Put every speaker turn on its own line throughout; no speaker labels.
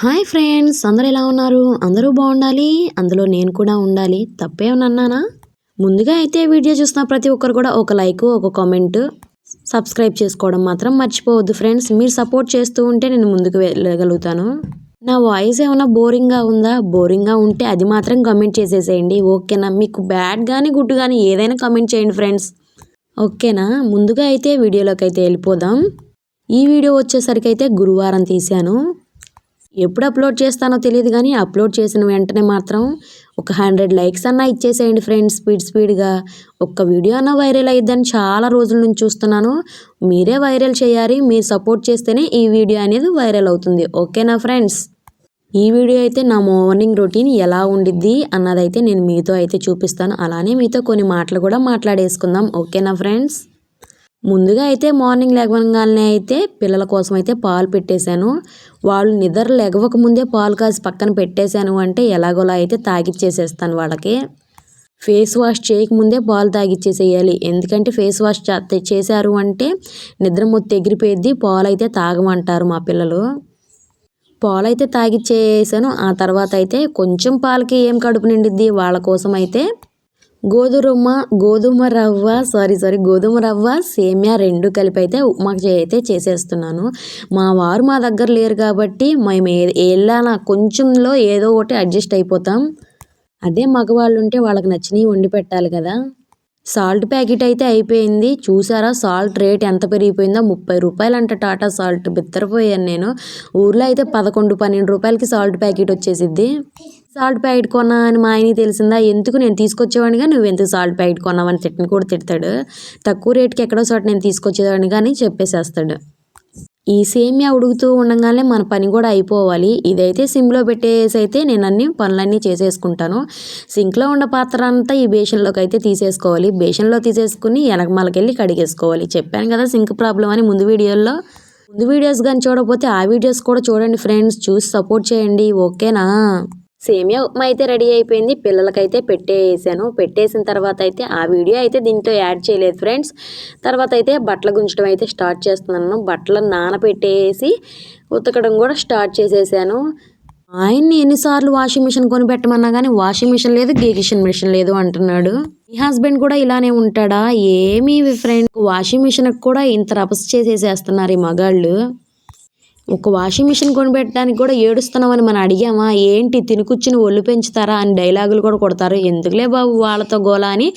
Hi friends అందరూ ఎలా ఉన్నారు? అందరూ బాగుండాలి? అందులో నేను కూడా ఉండాలి. తప్పేమన్నానా ముందుగా అయితే వీడియో చూసిన ప్రతి ఒక్కరు కూడా ఒక లైక్ ఒక కామెంట్ సబ్స్క్రైబ్ చేసుకోవడం మాత్రం మర్చిపోవద్దు ఫ్రెండ్స్. మీరు సపోర్ట్ చేస్తూ ఉంటే నేను ముందుకు వెళ్ళగలుగుతాను. నా వాయిస్ ఏమైనా బోరింగ్గా ఉందా? బోరింగ్గా ఉంటే అది మాత్రం కమెంట్ చేసేసేయండి. ఓకేనా? మీకు బ్యాడ్ కానీ గుడ్ కానీ ఏదైనా కమెంట్ చేయండి ఫ్రెండ్స్. ఓకేనా? ముందుగా అయితే వీడియోలోకి అయితే వెళ్ళిపోదాం. ఈ వీడియో వచ్చేసరికి అయితే గురువారం తీశాను. ఎప్పుడు అప్లోడ్ చేస్తానో తెలియదు కానీ అప్లోడ్ చేసిన వెంటనే మాత్రం ఒక హండ్రెడ్ లైక్స్ అన్నా ఇచ్చేసేయండి ఫ్రెండ్స్. స్పీడ్ స్పీడ్గా ఒక్క వీడియో అన్నా వైరల్ అయ్యిద్దని చాలా రోజుల నుంచి చూస్తున్నాను. మీరే వైరల్ చేయాలి మీరు సపోర్ట్ చేస్తేనే ఈ వీడియో అనేది వైరల్ అవుతుంది. ఓకేనా ఫ్రెండ్స్? ఈ వీడియో అయితే నా మార్నింగ్ రొటీన్ ఎలా ఉండిద్ది అన్నదైతే నేను మీతో అయితే చూపిస్తాను. అలానే మీతో కొన్ని మాటలు కూడా మాట్లాడేసుకుందాం. ఓకేనా ఫ్రెండ్స్? ముందుగా అయితే మార్నింగ్ లేవగానే అయితే పిల్లల కోసం అయితే పాలు పెట్టేశాను. వాళ్ళు నిద్ర లెగవక ముందే పాలు కాసి పక్కన పెట్టేశాను అంటే ఎలాగోలా అయితే తాగిచ్చేసేస్తాను వాళ్ళకి. ఫేస్ వాష్ చేయకముందే పాలు తాగిచ్చేసేయాలి. ఎందుకంటే ఫేస్ వాష్ చేశారు అంటే నిద్ర మొత్తం ఎగిరిపోయిద్ది పాలు అయితే తాగమంటారు మా పిల్లలు. పాలు అయితే తాగిచ్చేసాను. ఆ తర్వాత అయితే కొంచెం పాలకి ఏం కడుపు నిండిద్ది వాళ్ళ కోసం అయితే గోధుమ గోధుమ రవ్వ సారీ సారీ గోధుమ రవ్వ సేమ్యా రెండు కలిపి అయితే ఉప్మా అయితే చేసేస్తున్నాను. మా వారు మా దగ్గర లేరు కాబట్టి మేము వెళ్ళాల కొంచెంలో ఏదో ఒకటి అడ్జస్ట్ అయిపోతాం. అదే మగవాళ్ళు ఉంటే వాళ్ళకి నచ్చినవి వండి పెట్టాలి కదా. సాల్ట్ ప్యాకెట్ అయితే అయిపోయింది. చూసారా సాల్ట్ రేట్ ఎంత పెరిగిపోయిందో? ముప్పై రూపాయలు అంట టాటా సాల్ట్. బిత్తరపోయాను నేను. ఊర్లో అయితే పదకొండు పన్నెండు రూపాయలకి సాల్ట్ ప్యాకెట్ వచ్చేసిద్ది. సాల్ట్ ప్యాకెట్ కొన్నా అని మా ఆయనకి తెలిసిందా? ఎందుకు నేను తీసుకొచ్చేవాడిగా నువ్వు ఎందుకు సాల్ట్ ప్యాకెట్ కొన్నావని తిట్టిని కూడా తిడతాడు. తక్కువ రేట్కి ఎక్కడో చోట నేను తీసుకొచ్చేవాడిని కానీ చెప్పేసేస్తాడు. ఈ సేమియా ఉడుకుతూ ఉండగానే మన పని కూడా అయిపోవాలి. ఇదైతే సిమ్లో పెట్టేసి అయితే నేను అన్ని పనులన్నీ చేసేసుకుంటాను. సింక్లో ఉన్న పాత్ర అంతా ఈ బేషన్లోకి అయితే తీసేసుకోవాలి. బేషన్లో తీసేసుకుని వెనకమలకెళ్ళి కడిగేసుకోవాలి. చెప్పాను కదా సింక్ ప్రాబ్లం అని ముందు వీడియోలో ముందు వీడియోస్ కానీ చూడకపోతే ఆ వీడియోస్ కూడా చూడండి ఫ్రెండ్స్. చూసి సపోర్ట్ చేయండి. ఓకేనా? సేమియా ఉప్మా అయితే రెడీ అయిపోయింది. పిల్లలకైతే పెట్టేసాను. పెట్టేసిన తర్వాత అయితే ఆ వీడియో అయితే దీంట్లో యాడ్ చేయలేదు ఫ్రెండ్స్. తర్వాత అయితే బట్టలు గుంచడం అయితే స్టార్ట్ చేస్తున్నాను. బట్టలు నానబెట్టేసి ఉతకడం కూడా స్టార్ట్ చేసేసాను. ఆయన్ని ఎన్నిసార్లు వాషింగ్ మిషన్ కొని పెట్టమన్నా కానీ వాషింగ్ మిషన్ లేదు గీకిషన్ మిషన్ లేదు అంటున్నాడు. మీ హస్బెండ్ కూడా ఇలానే ఉంటాడా? ఏమీ ఫ్రెండ్? వాషింగ్ మిషన్కి కూడా ఇంత రపస్ చేసేసేస్తున్నారు ఈ మగాళ్ళు. ఒక వాషింగ్ మిషన్ కొనిపెట్టడానికి కూడా ఏడుస్తున్నామని మనం అడిగామా? ఏంటి? తినుకుచ్చుని ఒళ్ళు పెంచుతారా? అని డైలాగులు కూడా కొడతారు. ఎందుకులే బాబు వాళ్ళతో గోలా అని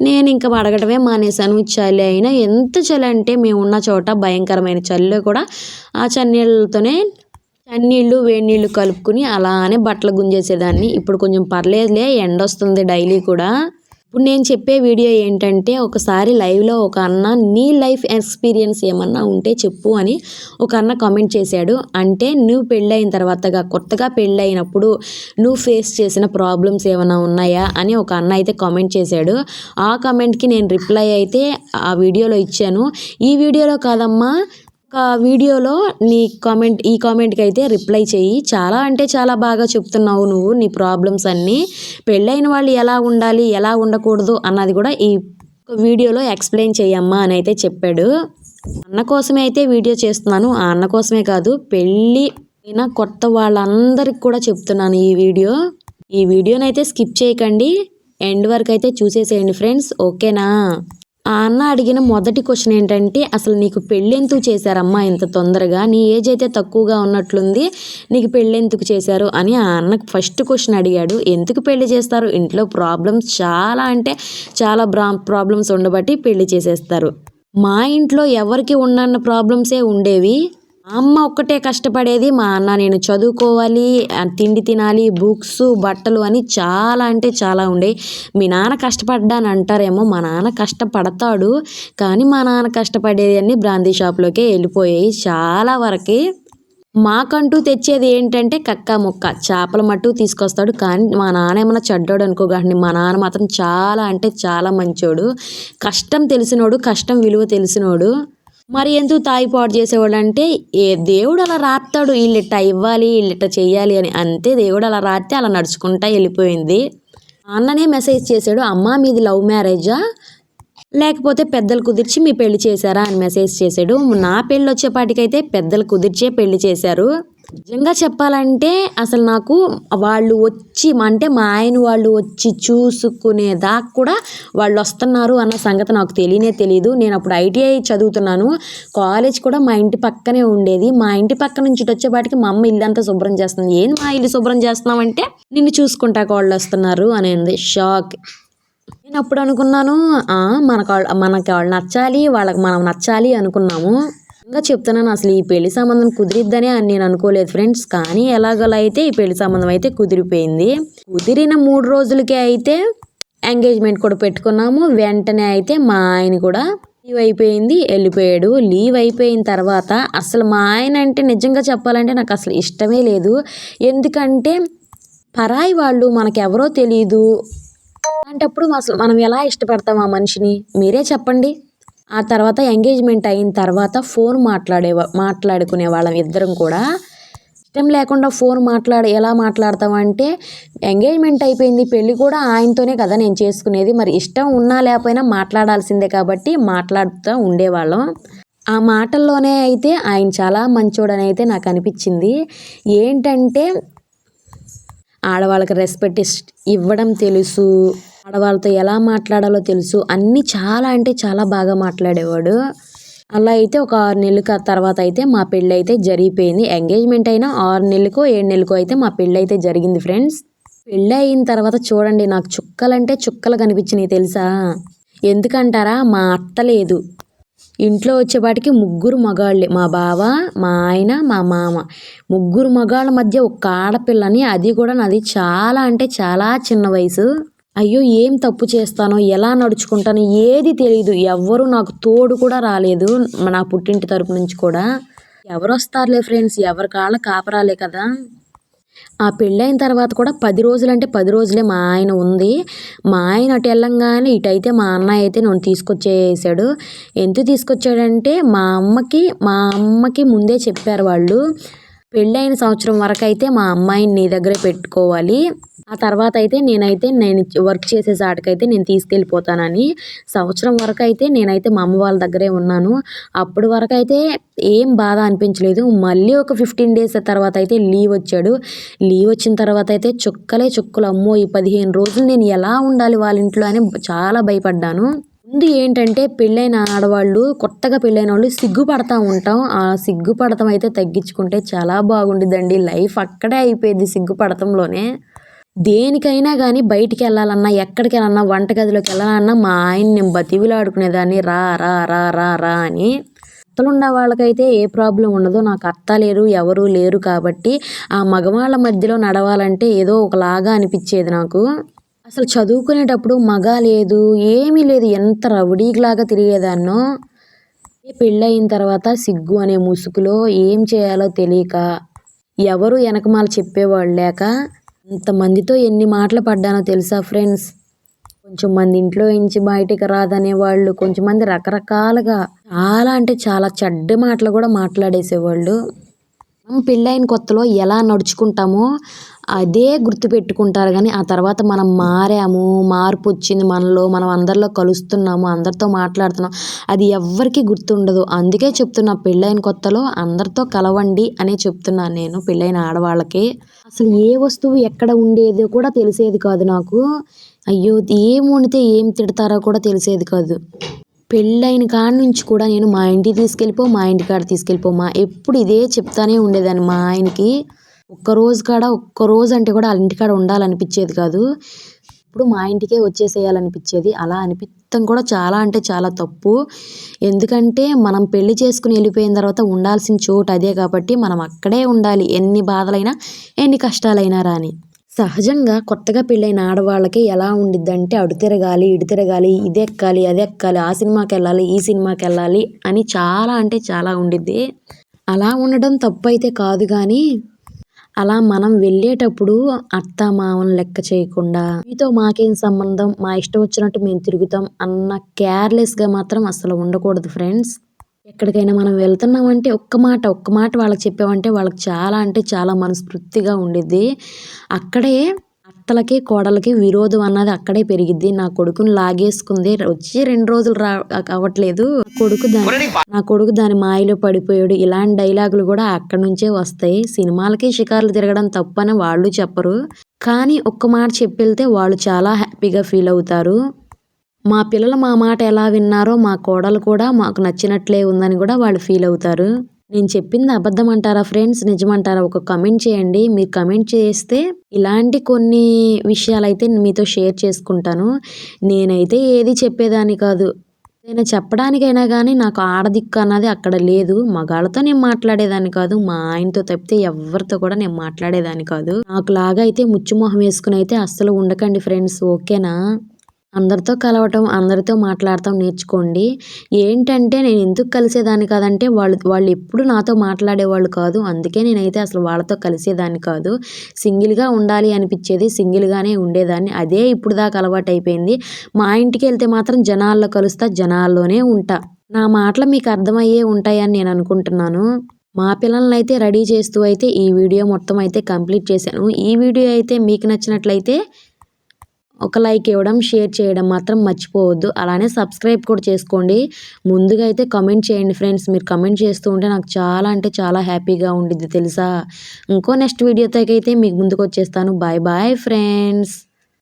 నేను ఇంకా అడగటమే మానేశాను. చలి అయినా ఎంత చలి అంటే మేము ఉన్న చోట భయంకరమైన చలిలో కూడా ఆ చన్నీళ్ళతోనే చన్నీళ్ళు వేడి నీళ్ళు కలుపుకుని అలానే బట్టలు గుంజేసేదాన్ని. ఇప్పుడు కొంచెం పర్లేదులే ఎండ వస్తుంది డైలీ కూడా. ఇప్పుడు నేను చెప్పే వీడియో ఏంటంటే ఒకసారి లైవ్లో ఒక అన్న నీ లైఫ్ ఎక్స్పీరియన్స్ ఏమన్నా ఉంటే చెప్పు అని ఒక అన్న కామెంట్ చేశాడు. అంటే నువ్వు పెళ్ళైన తర్వాతగా కొత్తగా పెళ్ళైనప్పుడు నువ్వు ఫేస్ చేసిన ప్రాబ్లమ్స్ ఏమైనా ఉన్నాయా? అని ఒక అన్న అయితే కామెంట్ చేశాడు. ఆ కామెంట్కి నేను రిప్లై అయితే ఆ వీడియోలో ఇచ్చాను. ఈ వీడియోలో కాదమ్మా ఒక వీడియోలో నీ కామెంట్ ఈ కామెంట్కి అయితే రిప్లై చేయి చాలా అంటే చాలా బాగా చెప్తున్నావు నువ్వు నీ ప్రాబ్లమ్స్ అన్నీ. పెళ్ళైన వాళ్ళు ఎలా ఉండాలి ఎలా ఉండకూడదు అన్నది కూడా ఈ వీడియోలో ఎక్స్ప్లెయిన్ చేయమ్మా అని అయితే చెప్పాడు. అన్న కోసమే అయితే వీడియో చేస్తున్నాను ఆ అన్న కోసమే కాదు పెళ్ళి అయినా కొత్త వాళ్ళందరికి కూడా చెప్తున్నాను ఈ వీడియో. ఈ వీడియోనైతే స్కిప్ చేయకండి ఎండ్ వరకు అయితే చూసేసేయండి ఫ్రెండ్స్. ఓకేనా? ఆ అన్న అడిగిన మొదటి క్వశ్చన్ ఏంటంటే అసలు నీకు పెళ్ళెందుకు చేశారమ్మా ఇంత తొందరగా? నీ ఏజ్ అయితే తక్కువగా ఉన్నట్లుంది. నీకు పెళ్ళెందుకు చేశారు? అని ఆ అన్నకు ఫస్ట్ క్వశ్చన్ అడిగాడు. ఎందుకు పెళ్ళి చేస్తారు? ఇంట్లో ప్రాబ్లమ్స్ చాలా అంటే చాలా ప్రాబ్లమ్స్ ఉండబట్టి పెళ్ళి చేసేస్తారు. మా ఇంట్లో ఎవరికి ఉన్న ప్రాబ్లమ్సే ఉండేవి? అమ్మ ఒక్కటే కష్టపడేది మా అన్న నేను చదువుకోవాలి తిండి తినాలి బుక్స్ బట్టలు అని చాలా అంటే చాలా ఉండే. మీ నాన్న కష్టపడ్డాను అంటారేమో మా నాన్న కష్టపడతాడు. కానీ మా నాన్న కష్టపడేది అన్ని బ్రాందీ షాప్లోకే వెళ్ళిపోయాయి చాలా వరకు. మాకంటూ తెచ్చేది ఏంటంటే కక్క ముక్క చేపల మట్టు తీసుకొస్తాడు. కానీ మా నాన్న ఏమైనా చెడ్డాడు అనుకో మా నాన్న మాత్రం చాలా అంటే చాలా మంచోడు. కష్టం తెలిసినోడు కష్టం విలువ తెలిసినోడు. మరి ఎందుకు తాయిపాటు చేసేవాడు అంటే ఏ దేవుడు అలా రాస్తాడు వీళ్ళిట్ట ఇవ్వాలి వీళ్ళిట్ట చెయ్యాలి అని అంతే దేవుడు అలా రాస్తే అలా నడుచుకుంటా వెళ్ళిపోయింది. అన్ననే మెసేజ్ చేశాడు అమ్మ మీది లవ్ మ్యారేజా? లేకపోతే పెద్దలు కుదిర్చి మీ పెళ్ళి చేశారా? అని మెసేజ్ చేశాడు. నా పెళ్ళి వచ్చేపాటికైతే పెద్దలు కుదిర్చే పెళ్ళి చేశారు. నిజంగా చెప్పాలంటే అసలు నాకు వాళ్ళు వచ్చి అంటే మా ఆయన వాళ్ళు వచ్చి చూసుకునే దాకా కూడా వాళ్ళు వస్తున్నారు అన్న సంగతి నాకు తెలియనే తెలియదు నేను అప్పుడు ఐటీఐ చదువుతున్నాను. కాలేజ్ కూడా మా ఇంటి పక్కనే ఉండేది. మా ఇంటి పక్క నుంచి ఇటు వచ్చేపాటికి మా అమ్మ ఇల్లంతా శుభ్రం చేస్తుంది. ఏం మా ఇల్లు శుభ్రం చేస్తున్నామంటే నిన్ను చూసుకుంటాక వాళ్ళు వస్తున్నారు అనేది షాక్. నేను అప్పుడు అనుకున్నాను మనకు వాళ్ళ- మనకి వాళ్ళు నచ్చాలి వాళ్ళకి మనం నచ్చాలి అనుకున్నాము. ఇంకా చెప్తున్నాను. అసలు ఈ పెళ్ళి సంబంధం కుదిరిద్దని అని నేను అనుకోలేదు ఫ్రెండ్స్. కానీ ఎలాగోలా అయితే ఈ పెళ్ళి సంబంధం అయితే కుదిరిపోయింది. కుదిరిన మూడు రోజులకే అయితే ఎంగేజ్మెంట్ కూడా పెట్టుకున్నాము. వెంటనే అయితే మా ఆయన కూడా లీవ్ అయిపోయింది వెళ్ళిపోయాడు. లీవ్ అయిపోయిన తర్వాత అసలు మా ఆయన అంటే నిజంగా చెప్పాలంటే నాకు అసలు ఇష్టమే లేదు. ఎందుకంటే పరాయి వాళ్ళు మనకెవరో తెలియదు అలాంటప్పుడు అసలు మనం ఎలా ఇష్టపడతాం ఆ మనిషిని? మీరే చెప్పండి. ఆ తర్వాత ఎంగేజ్మెంట్ అయిన తర్వాత ఫోన్ మాట్లాడే మాట్లాడుకునే వాళ్ళం ఇద్దరం కూడా. ఇష్టం లేకుండా ఫోన్ మాట్లాడి ఎలా మాట్లాడతామంటే ఎంగేజ్మెంట్ అయిపోయింది పెళ్ళి కూడా ఆయనతోనే కదా నేను చేసుకునేది. మరి ఇష్టం ఉన్నా లేకపోయినా మాట్లాడాల్సిందే కాబట్టి మాట్లాడుతూ ఉండేవాళ్ళం. ఆ మాటల్లోనే అయితే ఆయన చాలా మంచోడని అయితే నాకు అనిపించింది. ఏంటంటే ఆడవాళ్ళకి రెస్పెక్ట్ ఇవ్వడం తెలుసు. ఆడవాళ్ళతో ఎలా మాట్లాడాలో తెలుసు. అన్నీ చాలా అంటే చాలా బాగా మాట్లాడేవాడు. అలా అయితే ఒక ఆరు నెలల తర్వాత అయితే మా పెళ్ళి అయితే జరిగిపోయింది. ఎంగేజ్మెంట్ అయినా ఆరు నెలలకో ఏడు నెలలకో అయితే మా పెళ్ళి అయితే జరిగింది ఫ్రెండ్స్. పెళ్ళి అయిన తర్వాత చూడండి నాకు చుక్కలంటే చుక్కలు కనిపించినాయి తెలుసా? ఎందుకంటారా? మా అత్త లేదు. ఇంట్లో వచ్చేపాటికి ముగ్గురు మగాళ్ళే. మా బావ మా ఆయన మా మామ. ముగ్గురు మగాళ్ళ మధ్య ఒక ఆడపిల్లని అది కూడా నాది చాలా అంటే చాలా చిన్న వయసు. అయ్యో ఏం తప్పు చేస్తానో ఎలా నడుచుకుంటానో ఏది తెలియదు ఎవ్వరు నాకు తోడు కూడా రాలేదు నా పుట్టింటి తరపు నుంచి కూడా. ఎవరు వస్తారులే ఫ్రెండ్స్? ఎవరి కాళ్ళ కాపరాలే కదా. ఆ పెళ్ళైన తర్వాత కూడా పది రోజులు అంటే పది రోజులే మా ఆయన ఉంది. మా ఆయన అటు వెళ్ళంగానే ఇటైతే మా అన్నయ్య అయితే నన్ను తీసుకొచ్చేసాడు. ఎందుకు తీసుకొచ్చాడంటే మా అమ్మకి మా అమ్మకి ముందే చెప్పారు వాళ్ళు. పెళ్ళైన సంవత్సరం వరకు అయితే మా అమ్మాయిని నీ దగ్గరే పెట్టుకోవాలి. ఆ తర్వాత అయితే నేనైతే నేను వర్క్ చేసే సాటికైతే నేను తీసుకెళ్ళిపోతానని సంవత్సరం వరకు అయితే నేనైతే మా అమ్మ వాళ్ళ దగ్గరే ఉన్నాను. అప్పటి వరకు అయితే ఏం బాధ అనిపించలేదు. మళ్ళీ ఒక ఫిఫ్టీన్ డేస్ తర్వాత అయితే లీవ్ వచ్చాడు. లీవ్ వచ్చిన తర్వాత అయితే చుక్కలే చుక్కలు. అమ్మో ఈ పదిహేను రోజులు నేను ఎలా ఉండాలి వాళ్ళ ఇంట్లో అని చాలా భయపడ్డాను. ముందు ఏంటంటే పెళ్ళైన ఆడవాళ్ళు కొత్తగా పెళ్ళైన వాళ్ళు సిగ్గుపడతా ఉంటాం. ఆ సిగ్గుపడతం అయితే తగ్గించుకుంటే చాలా బాగుండిద్దండి. లైఫ్ అక్కడే అయిపోయింది సిగ్గుపడతంలోనే. దేనికైనా కానీ బయటికి వెళ్ళాలన్నా ఎక్కడికి వెళ్ళాలన్నా వంటగదిలోకి వెళ్ళాలన్నా మా ఆయన నేను బతివిలాడుకునేదాన్ని రా రా రా రా రా అని. అత్తలు వాళ్ళకైతే ఏ ప్రాబ్లం ఉండదు నాకు అత్త లేరు ఎవరు లేరు కాబట్టి ఆ మగవాళ్ళ మధ్యలో నడవాలంటే ఏదో ఒకలాగా అనిపించేది నాకు. అసలు చదువుకునేటప్పుడు మగ లేదు ఏమీ లేదు ఎంత రౌడీలాగా తిరిగేదాన్నో. పెళ్ళయిన తర్వాత సిగ్గు అనే ముసుగులో ఏం చేయాలో తెలియక ఎవరు వెనకమాల చెప్పేవాళ్ళు లేక ఇంతమందితో ఎన్ని మాటలు పడ్డానో తెలుసా ఫ్రెండ్స్? కొంచెం మంది ఇంట్లో ఇంచి బయటికి రాదనే వాళ్ళు కొంచెం మంది రకరకాలుగా చాలా అంటే చాలా చెడ్డ మాటలు కూడా మాట్లాడేసేవాళ్ళు. మనం పెళ్ళైన కొత్తలో ఎలా నడుచుకుంటామో అదే గుర్తుపెట్టుకుంటారు కానీ ఆ తర్వాత మనం మారాము మార్పు వచ్చింది మనలో మనం అందరిలో కలుస్తున్నాము అందరితో మాట్లాడుతున్నాం అది ఎవ్వరికీ గుర్తుండదు. అందుకే చెప్తున్నా పెళ్ళైన కొత్తలో అందరితో కలవండి అనే చెప్తున్నాను నేను పెళ్ళైన ఆడవాళ్ళకి. అసలు ఏ వస్తువు ఎక్కడ ఉండేదో కూడా తెలిసేది కాదు నాకు. అయ్యో ఏం వండితే ఏం తిడతారో కూడా తెలిసేది కాదు. పెళ్ళైన కాడ నుంచి కూడా నేను మా ఇంటికి తీసుకెళ్ళిపో మా ఇంటికాడ తీసుకెళ్ళిపో మా ఎప్పుడు ఇదే చెప్తానే ఉండేదాన్ని మా ఆయనకి. ఒక్క రోజు కాడ ఒక్క రోజు అంటే కూడా వాళ్ళ ఇంటికాడ ఉండాలనిపించేది కాదు. ఇప్పుడు మా ఇంటికే వచ్చేసేయాలనిపించేది. అలా అనిపించడం కూడా చాలా అంటే చాలా తప్పు. ఎందుకంటే మనం పెళ్ళి చేసుకుని వెళ్ళిపోయిన తర్వాత ఉండాల్సిన చోటు అదే కాబట్టి మనం అక్కడే ఉండాలి. ఎన్ని బాధలైనా ఎన్ని కష్టాలైనా రాని. సహజంగా కొత్తగా పెళ్ళైన ఆడవాళ్ళకి ఎలా ఉండిద్దంటే అడు తిరగాలి ఇటు తిరగాలి ఇది ఎక్కాలి అది ఎక్కాలి ఆ సినిమాకి వెళ్ళాలి ఈ సినిమాకి వెళ్ళాలి అని చాలా అంటే చాలా ఉండిద్ది. అలా ఉండడం తప్పు అయితే కాదు కానీ అలా మనం వెళ్ళేటప్పుడు అత్త మామను లెక్క చేయకుండా మీతో మాకేం సంబంధం మా ఇష్టం వచ్చినట్టు మేము తిరుగుతాం అన్న కేర్లెస్గా మాత్రం అసలు ఉండకూడదు ఫ్రెండ్స్ ఎక్కడికైనా మనం వెళ్తున్నామంటే ఒక్క మాట ఒక్క మాట వాళ్ళకి చెప్పామంటే వాళ్ళకి చాలా అంటే చాలా మనస్ఫూర్తిగా ఉండిద్ది అక్కడే అత్తలకి కోడలకి విరోధం అన్నది అక్కడే పెరిగిద్ది. నా కొడుకుని లాగేసుకుంది. వచ్చి రెండు రోజులు రా అవ్వట్లేదు కొడుకు దాని నా కొడుకు దాని మాయలో పడిపోయాడు. ఇలాంటి డైలాగులు కూడా అక్కడి నుంచే వస్తాయి. సినిమాలకి షికార్లు తిరగడం తప్పని వాళ్ళు చెప్పరు. కానీ ఒక్క మాట చెప్పెళ్తే వాళ్ళు చాలా హ్యాపీగా ఫీల్ అవుతారు. మా పిల్లలు మా మాట ఎలా విన్నారో మా కోడలు కూడా మాకు నచ్చినట్లే ఉందని కూడా వాళ్ళు ఫీల్ అవుతారు. నేను చెప్పింది అబద్ధం అంటారా ఫ్రెండ్స్? నిజమంటారా? ఒక కమెంట్ చేయండి. మీరు కమెంట్ చేస్తే ఇలాంటి కొన్ని విషయాలైతే మీతో షేర్ చేసుకుంటాను. నేనైతే ఏది చెప్పేదాన్ని కాదు. నేను చెప్పడానికైనా కానీ నాకు ఆడదిక్కు అన్నది అక్కడ లేదు. మగాళ్ళతో నేను మాట్లాడేదాన్ని కాదు. మా ఆయనతో తప్పితే ఎవరితో కూడా నేను మాట్లాడేదాన్ని కాదు. నాకు లాగా అయితే ముచ్చుమొహం వేసుకుని అయితే అస్సలు ఉండకండి ఫ్రెండ్స్. ఓకేనా? అందరితో కలవటం అందరితో మాట్లాడటం నేర్చుకోండి. ఏంటంటే నేను ఎందుకు కలిసేదాన్ని కాదంటే వాళ్ళు వాళ్ళు ఎప్పుడు నాతో మాట్లాడేవాళ్ళు కాదు. అందుకే నేనైతే అసలు వాళ్ళతో కలిసేదాన్ని కాదు. సింగిల్గా ఉండాలి అనిపించేది సింగిల్గానే ఉండేదాన్ని. అదే ఇప్పుడు దాకా అలవాటు అయిపోయింది. మా ఇంటికి వెళ్తే మాత్రం జనాల్లో కలుస్తా జనాల్లోనే ఉంటా. నా మాటలు మీకు అర్థమయ్యే ఉంటాయని నేను అనుకుంటున్నాను. మా పిల్లల్ని అయితే రెడీ చేస్తూ అయితే ఈ వీడియో మొత్తం అయితే కంప్లీట్ చేశాను. ఈ వీడియో అయితే మీకు నచ్చినట్లయితే ఒక లైక్ ఇవ్వడం షేర్ చేయడం మాత్రం మర్చిపోవద్దు. అలానే సబ్స్క్రైబ్ కూడా చేసుకోండి. ముందుగా అయితే కమెంట్ చేయండి ఫ్రెండ్స్. మీరు కమెంట్ చేస్తూ ఉంటే నాకు చాలా అంటే చాలా హ్యాపీగా ఉండిద్ది తెలుసా? ఇంకో నెక్స్ట్ వీడియోతో అయితే మీకు ముందుకు వచ్చేస్తాను. Bye bye friends.